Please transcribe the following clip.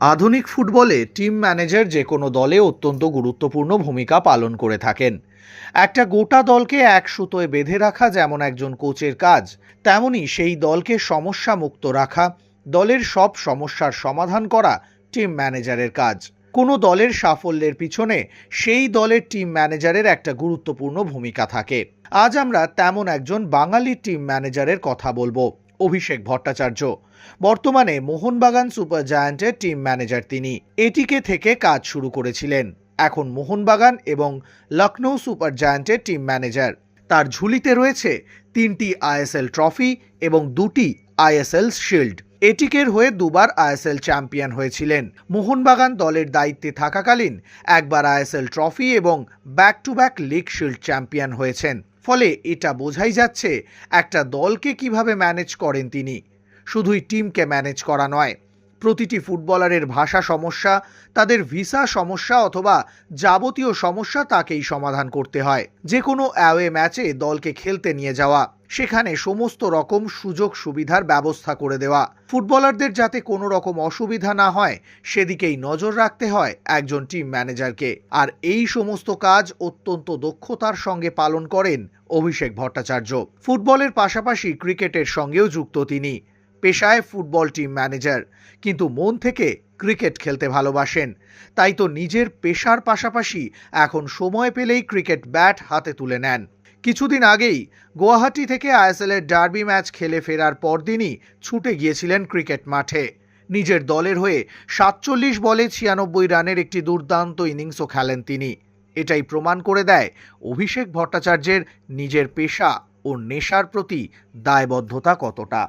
আধুনিক ফুটবলে team manager যে কোনো দলে অত্যন্ত গুরুত্বপূর্ণ ভূমিকা পালন করে থাকেন। একটা গোটা দলকে এক সুতোয় বেঁধে রাখা যেমন একজন কোচের কাজ, তেমনি সেই দলকে সমস্যা মুক্ত রাখা, দলের সব সমস্যার সমাধান করা টিম ম্যানেজারের কাজ। কোনো দলের সাফল্যের পিছনে সেই দলের টিম ম্যানেজারের একটা গুরুত্বপূর্ণ ভূমিকা থাকে। আজ আমরা তেমন একজন বাঙালি টিম ম্যানেজারের কথা বলব। অভিষেক ভট্টাচার্য। বর্তমানে মোহনবাগান সুপার জায়ান্টের টিম ম্যানেজার তিনি। এটিকে থেকে কাজ শুরু করেছিলেন। এখন মোহনবাগান এবং লখনৌ সুপার জায়ান্টের টিম ম্যানেজার। তার ঝুলিতে রয়েছে তিনটি আইএসএল ট্রফি এবং দুটি আইএসএল শিল্ড। এটিকের হয়ে দুবার আইএসএল চ্যাম্পিয়ন হয়েছিলেন। মোহনবাগান দলের দায়িত্বে থাকাকালীন একবার আইএসএল ট্রফি এবং back to back league shield champion হয়েছেন। ফলে এটা বোঝাই যাচ্ছে একটা দলকে কীভাবে ম্যানেজ করেন তিনি। শুধুই টিমকে ম্যানেজ করা নয়, প্রতিটি ফুটবলারের ভাষা সমস্যা, তাদের ভিসা সমস্যা অথবা যাবতীয় সমস্যা তাকেই সমাধান করতে হয়। যে কোনো অ্যাওয়ে ম্যাচে দলকে খেলতে নিয়ে যাওয়া। সেখানে সমস্ত রকম সুযোগ সুবিধার ব্যবস্থা করে দেওয়া। ফুটবলারদের যাতে কোনো রকম অসুবিধা না হয়, সেদিকেই নজর রাখতে হয় একজন টিম ম্যানেজারকে। আর এই সমস্ত কাজ অত্যন্ত দক্ষতার সঙ্গে পালন করেন অভিষেক ভট্টাচার্য। ফুটবলের পাশাপাশি ক্রিকেটের সঙ্গেও যুক্ত তিনি। পেশায় ফুটবল টিম ম্যানেজার, কিন্তু মন থেকে ক্রিকেট খেলতে ভালোবাসেন। তাই তো নিজের পেশার পাশাপাশি এখন সময় পেলেই ক্রিকেট ব্যাট হাতে তুলে নেন। কিছুদিন আগেই গুয়াহাটি থেকে আইএসএলের ডার্বি ম্যাচ খেলে ফেরার পরদিনই ছুটে গিয়েছিলেন ক্রিকেট মাঠে। নিজের দলের হয়ে সাতচল্লিশ বলে ছিয়ানব্বই রানের একটি দুর্দান্ত ইনিংসও খেলেন তিনি। এটাই প্রমাণ করে দেয় অভিষেক ভট্টাচার্যের নিজের পেশা ও নেশার প্রতি দায়বদ্ধতা কতটা।